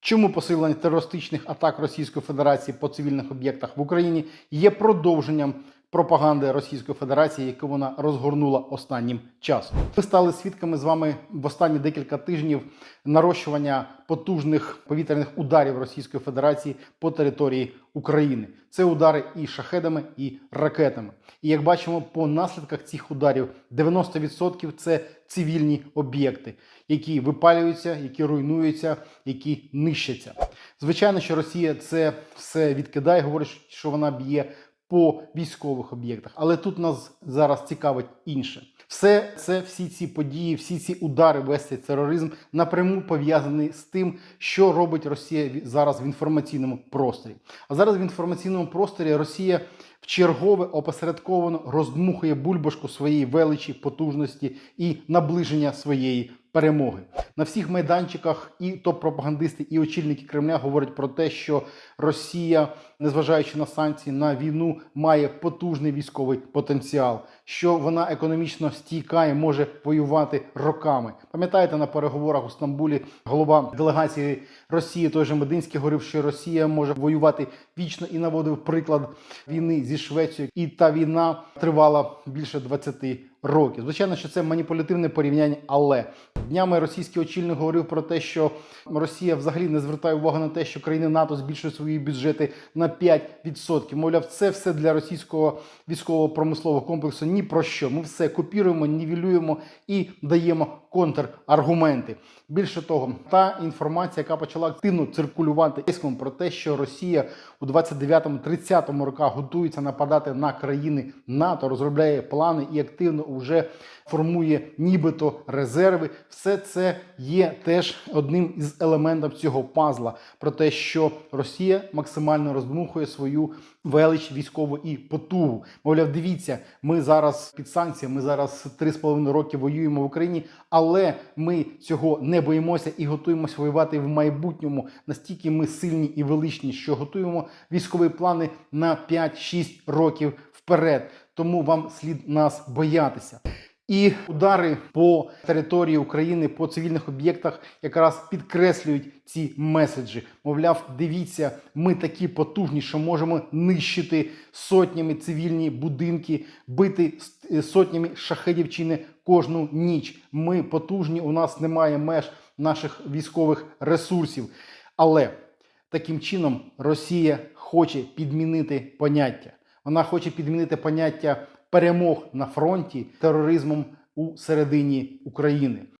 Чому посилення терористичних атак Російської Федерації по цивільних об'єктах в Україні є продовженням пропаганди Російської Федерації, яку вона розгорнула останнім часом? Ми стали свідками з вами в останні декілька тижнів нарощування потужних повітряних ударів Російської Федерації по території України. Це удари і шахедами, і ракетами. І як бачимо, по наслідках цих ударів 90% це цивільні об'єкти, які випалюються, які руйнуються, які нищаться. Звичайно, що Росія це все відкидає, говорить, що вона б'є по військових об'єктах. Але тут нас зараз цікавить інше. Все це, всі ці події, всі ці удари, цей тероризм напряму пов'язані з тим, що робить Росія зараз в інформаційному просторі. А зараз в інформаційному просторі Росія в чергове опосередковано роздмухує бульбашку своєї величі, потужності і наближення своєї перемоги. На всіх майданчиках і топ-пропагандисти, і очільники Кремля говорять про те, що Росія, незважаючи на санкції на війну, має потужний військовий потенціал, що вона економічно стійка і може воювати роками. Пам'ятаєте, на переговорах у Стамбулі голова делегації Росії, той же Мединський, говорив, що Росія може воювати вічно і наводив приклад війни зі Швецією. І та війна тривала більше 20 років. Звичайно, що це маніпулятивне порівняння, але днями російський очільник говорив про те, що Росія взагалі не звертає увагу на те, що країни НАТО збільшують свої бюджети на 5%. Мовляв, це все для російського військового промислового комплексу ні про що. Ми все копіруємо, нівелюємо і даємо контраргументи. Більше того, та інформація, яка почала активно циркулювати про те, що Росія у 29-30 роках готується нападати на країни НАТО, розробляє плани і активно вже формує нібито резерви. Все це є теж одним із елементів цього пазла про те, що Росія максимально роздмухує свою велич військову і потугу. Мовляв, дивіться, ми зараз під санкціями, ми зараз 3,5 роки воюємо в Україні, але ми цього не боїмося і готуємося воювати в майбутньому. Настільки ми сильні і величні, що готуємо військові плани на 5-6 років вперед. Тому вам слід нас боятися. І удари по території України по цивільних об'єктах якраз підкреслюють ці меседжі. Мовляв, дивіться, ми такі потужні, що можемо нищити сотнями цивільні будинки, бити сотнями шахедів чи не кожну ніч. Ми потужні, у нас немає меж наших військових ресурсів. Але таким чином Росія хоче підмінити поняття. Вона хоче підмінити поняття перемог на фронті тероризмом у середині України.